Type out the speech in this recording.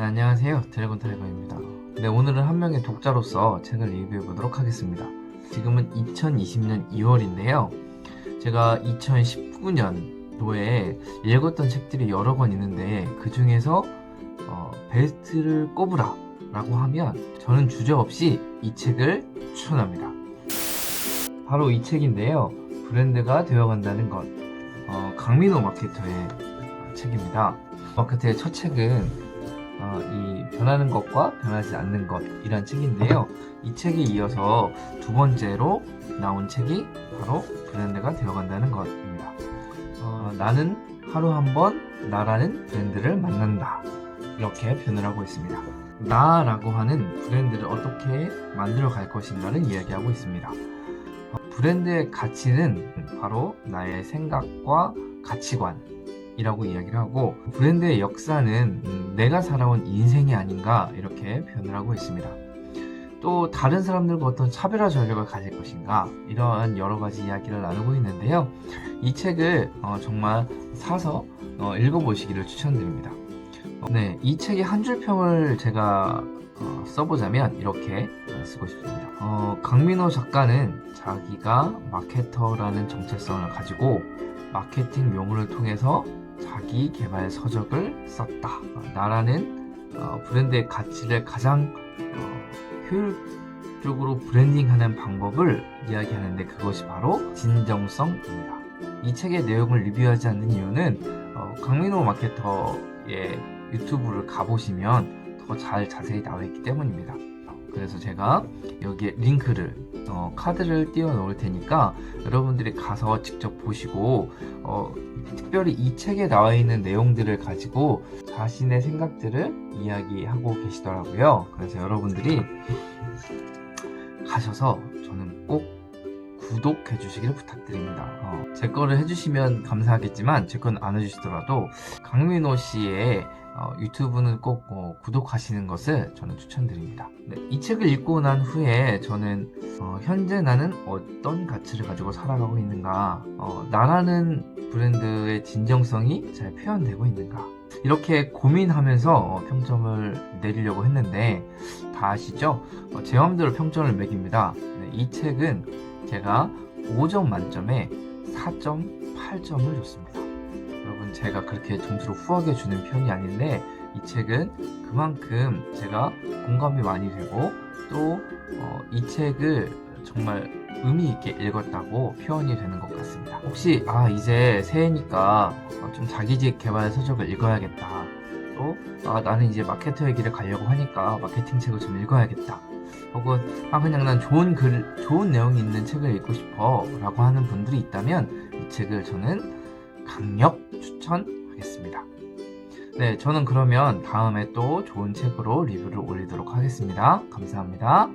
네, 안녕하세요. 드래곤 타이거입니다. 네, 오늘은 한 명의 독자로서 책을 리뷰해 보도록 하겠습니다. 지금은 2020년 2월인데요. 제가 2019년도에 읽었던 책들이 여러 권 있는데 그 중에서 어, 베스트를 꼽으라 라고 하면 저는 주저없이 이 책을 추천합니다. 바로 이 책인데요. 브랜드가 되어간다는 것. 어, 강민호 마케터의 책입니다. 마케터의 첫 책은 어, 이 변하는 것과 변하지 않는 것이란 책인데요. 이 책에 이어서 두 번째로 나온 책이 바로 브랜드가 되어간다는 것입니다. 어, 나는 하루 한 번 나라는 브랜드를 만난다. 이렇게 표현을 하고 있습니다. 나라고 하는 브랜드를 어떻게 만들어 갈 것인가를 이야기하고 있습니다. 어, 브랜드의 가치는 바로 나의 생각과 가치관, 이라고 이야기를 하고 브랜드의 역사는 음, 내가 살아온 인생이 아닌가 이렇게 표현을 하고 있습니다. 또 다른 사람들과 어떤 차별화 전략을 가질 것인가 이러한 여러 가지 이야기를 나누고 있는데요. 이 책을 어, 정말 사서 어, 읽어보시기를 추천드립니다. 어, 네, 이 책의 한 줄 평을 제가 어, 써보자면 이렇게 어, 쓰고 싶습니다. 어, 강민호 작가는 자기가 마케터라는 정체성을 가지고 마케팅 용어를 통해서 자기 개발 서적을 썼다. 어, 나라는 어, 브랜드의 가치를 가장 어, 효율적으로 브랜딩하는 방법을 이야기하는데 그것이 바로 진정성입니다. 이 책의 내용을 리뷰하지 않는 이유는 어, 강민호 마케터의 유튜브를 가보시면 더 잘 자세히 나와 있기 때문입니다. 그래서 제가 여기에 링크를 어, 카드를 띄워 놓을 테니까 여러분들이 가서 직접 보시고 어, 특별히 이 책에 나와 있는 내용들을 가지고 자신의 생각들을 이야기하고 계시더라고요. 그래서 여러분들이 가셔서 저는 꼭 구독해 주시기를 부탁드립니다. 어, 제 거를 해주시면 감사하겠지만 제 건 안 해주시더라도 강민호 씨의 어, 유튜브는 꼭 어, 구독하시는 것을 저는 추천드립니다. 네, 이 책을 읽고 난 후에 저는 어, 현재 나는 어떤 가치를 가지고 살아가고 있는가, 어, 나라는 브랜드의 진정성이 잘 표현되고 있는가, 이렇게 고민하면서 어, 평점을 내리려고 했는데 다 아시죠? 어, 제 마음대로 평점을 매깁니다. 네, 이 책은 제가 5점 만점에 4.8점을 줬습니다. 여러분 제가 그렇게 점수를 후하게 주는 편이 아닌데 이 책은 그만큼 제가 공감이 많이 되고 또이 책을 정말 의미 있게 읽었다고 표현이 되는 것 같습니다. 혹시 아 이제 새해니까 어, 좀 자기직 개발 서적을 읽어야겠다. 또 아, 나는 이제 마케터의 길을 가려고 하니까 마케팅 책을 좀 읽어야겠다. 혹은 아 그냥 난 좋은 글 좋은 내용이 있는 책을 읽고 싶어 라고 하는 분들이 있다면 이 책을 저는 강력 추천하겠습니다. 네, 저는 그러면 다음에 또 좋은 책으로 리뷰를 올리도록 하겠습니다. 감사합니다.